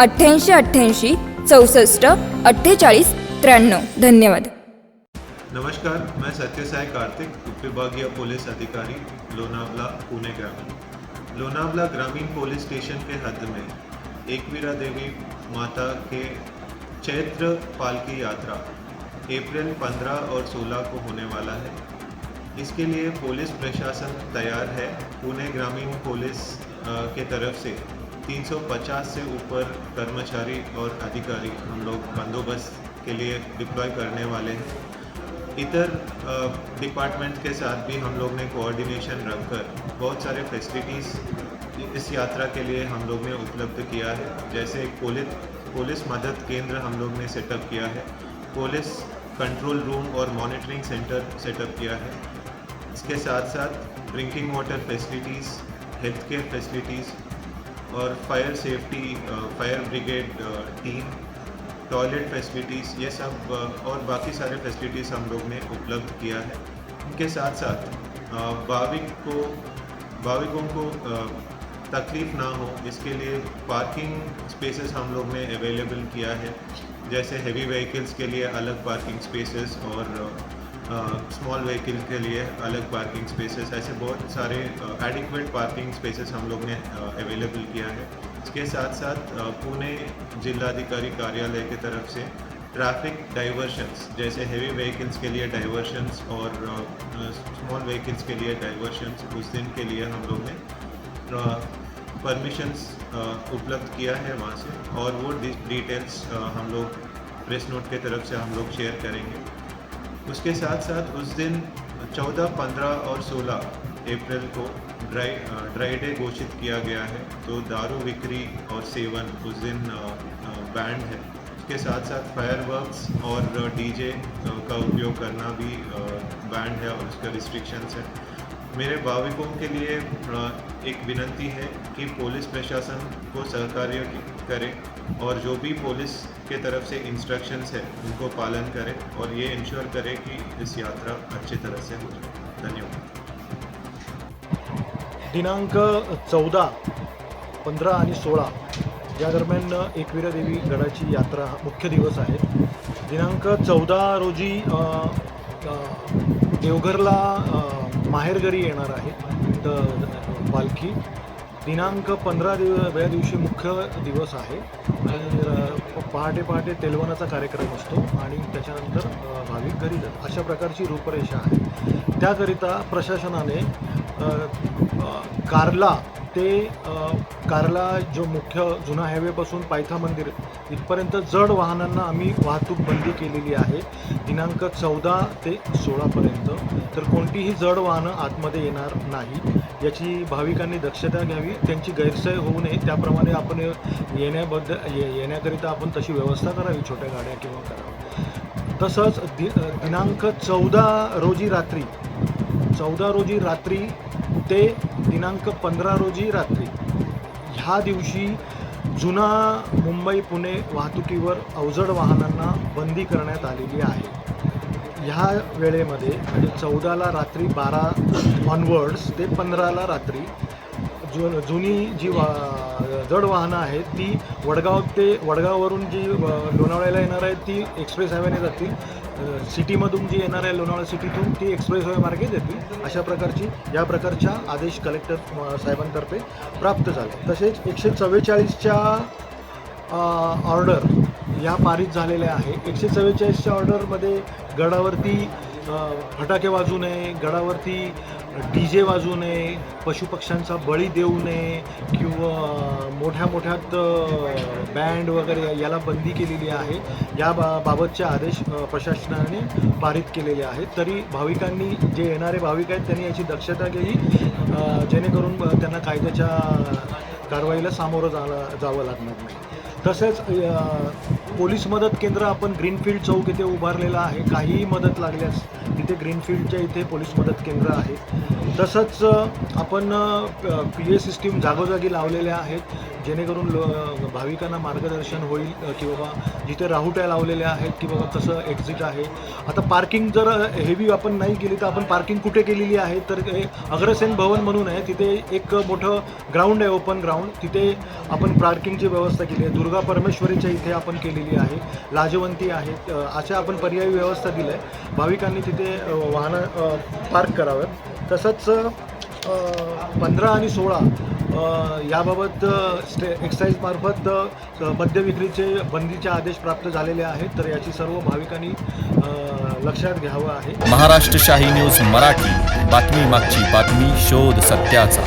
अठ्ठ्याऐंशी अठ्ठ्याऐंशी, चौसष्ट, अठ्ठेचाळीस, त्र्याण्णव. धन्यवाद. नमस्कार, मैं सत्यसाई कार्तिक उपविभागीय पुलिस अधिकारी, लोनावला, पुणे ग्रामीण. लोनावला ग्रामीण पुलिस स्टेशन के हद में एकवीरा देवी माता के चैत्र पालकी यात्रा अप्रैल 15 और 16 को होने वाला है। इसके लिए पुलिस प्रशासन तैयार है। पुणे ग्रामीण पुलिस के तरफ़ से 350 से ऊपर कर्मचारी और अधिकारी हम लोग बंदोबस्त के लिए डिप्लॉय करने वाले हैं। इतर डिपार्टमेंट के साथ भी हम लोग ने कोऑर्डिनेशन रखकर बहुत सारे फैसिलिटीज़ इस यात्रा के लिए हम लोग ने उपलब्ध किया है। जैसे पुलिस पुलिस मदद केंद्र हम लोग ने सेटअप किया है। पुलिस कंट्रोल रूम और मॉनिटरिंग सेंटर सेटअप किया है। इसके साथ साथ drinking water facilities health care facilities और fire safety fire brigade team toilet facilities ये सब और बाकी सारे फैसिलिटीज़ हम लोग ने उपलब्ध किया है। उनके साथ साथ अ, भाविक को भाविकों को तकलीफ़ ना हो इसके लिए पार्किंग स्पेसेस हम लोग ने अवेलेबल किया है। जैसे हेवी व्हीकल्स के लिए अलग पार्किंग स्पेसेस और स्मॉल व्हीकल के लिए अलग पार्किंग स्पेसेस ऐसे बहुत सारे एडिक्वेट पार्किंग स्पेसेस हम लोग ने अवेलेबल किया है। इसके साथ साथ पुणे जिलाधिकारी कार्यालय की तरफ़ से ट्रैफ़िक डाइवर्शंस जैसे हेवी व्हीकल्स के लिए डाइवर्शंस और स्मॉल व्हीकल्स के लिए डाइवर्शंस उस दिन के लिए हम लोग ने परमिशंस उपलब्ध किया है वहाँ से। और वो डिटेल्स हम लोग प्रेस नोट के तरफ़ से हम लोग शेयर करेंगे। उसके साथ साथ उस दिन 14, 15 और 16 अप्रैल को ड्राई ड्राई डे घोषित किया गया है। तो दारू बिक्री और सेवन उस दिन बैंड है। उसके साथ साथ फायरवर्क्स और डीजे का उपयोग करना भी बैंड है और उसका रिस्ट्रिक्शंस है। मेरे भाविकों के लिए एक विनंती है कि पुलिस प्रशासन को सहकार्य करें और जो भी पुलिस के तरफ़ से इंस्ट्रक्शंस है, उनको पालन करें और ये इंश्योर करें कि इस यात्रा अच्छी तरह से हो जाए। धन्यवाद। दिनांक चौदा, पंधरा आणि सोळा या देवी गडाची यात्रा हा मुख्य दिवस आहे. दिनांक चौदा रोजी देवघरला माहेरघरी येणार आहे द- पालखी. दिनांक पंधरा दिव या दिवशी मुख्य दिवस आहे. आणि पहाटे पहाटे तेलवनाचा कार्यक्रम असतो आणि त्याच्यानंतर भाविक घरी जातात. अशा प्रकारची रूपरेषा आहे. त्याकरिता प्रशासनाने कारला ते कारला जो मुख्य जुना हायवेपासून पायथा मंदिर इथपर्यंत जड वाहनांना आम्ही वाहतूक बंदी केलेली आहे. दिनांक चौदा ते सोळापर्यंत तर कोणतीही जड वाहनं आतमध्ये येणार नाही. याची भाविकांनी दक्षता घ्यावी. त्यांची गैरसोय होऊ नये. त्याप्रमाणे आपण येण्याबद्दल ये येण्याकरिता आपण तशी व्यवस्था करावी छोट्या गाड्या किंवा करावं. तसंच दि दिनांक चौदा रोजी रात्री चौदा रोजी रात्री ते दिनांक पंधरा रोजी रात्री. ह्या दिवशी जुना मुंबई पुणे वाहतुकीवर अवजड वाहनांना बंदी करण्यात आलेली आहे. ह्या वेळेमध्ये म्हणजे चौदाला रात्री बारा ऑनवर्ड्स ते पंधराला रात्री जु जुनी जी वा जड वाहनं आहेत ती वडगाव ते वडगाववरून जी लोणावळ्याला येणार आहेत ती एक्सप्रेस हायवेने जातील. सिटीमधून जी येणार आहे लोणावळा सिटीतून ती एक्सप्रेस हायवे मार्गे जातील अशा प्रकारची या प्रकारच्या आदेश कलेक्टर साहेबांतर्फे प्राप्त झाले. तसेच एकशे चव्वेचाळीसच्या ऑर्डर या पारित झालेल्या आहे. एकशे चव्वेचाळीसच्या ऑर्डरमध्ये गडावरती फटाके वाजू नये गडावरती डी जे वाजू नये पशुपक्ष्यांचा बळी देऊ नये किंवा मोठ्या मोठ्यात बँड वगैरे याला बंदी केलेली आहे. या बा बाबतचे आदेश प्रशासनाने पारित केलेले आहेत. तरी भाविकांनी जे येणारे भाविक आहेत त्यांनी याची दक्षता घ्यावी जेणेकरून त्यांना कायद्याच्या कारवाईला सामोरं जावं जावं लागणार नाही. तसेच पोलीस मदत केंद्र आपण ग्रीनफील्ड चौक इथे उभारलेलं आहे. काहीही मदत लागल्यास तिथे ग्रीनफील्डच्या इथे पोलीस मदत केंद्र आहे तसंच आपण पी ए सिस्टीम जागोजागी लावलेल्या आहेत जेणेकरून लो भाविकांना मार्गदर्शन होईल की बाबा जिथे राहुट्या लावलेल्या आहेत की बाबा कसं एक्झिट आहे. आता पार्किंग जर हेवी आपण नाही केली तर आपण पार्किंग कुठे केलेली आहे? तर अग्रसेन भवन म्हणून आहे. तिथे एक मोठं ग्राउंड आहे ओपन ग्राउंड तिथे आपण पार्किंगची व्यवस्था केली आहे. दुर्गा परमेश्वरीच्या इथे आपण केलेली आहे. लाजवंती आहेत. अशा आपण पर्यायी व्यवस्था दिल्या आहे भाविकांनी तिथे वाहनं पार्क करावं तसंच पंधरा आणि सोळा याबाबत स्टे एक्साईजमार्फत मद्य विक्रीचे बंदीचे आदेश प्राप्त झालेले आहेत. तर याची सर्व भाविकांनी लक्षात घ्यावं आहे. महाराष्ट्र शाही न्यूज मराठी. बातमी मागची बातमी शोध सत्याचा.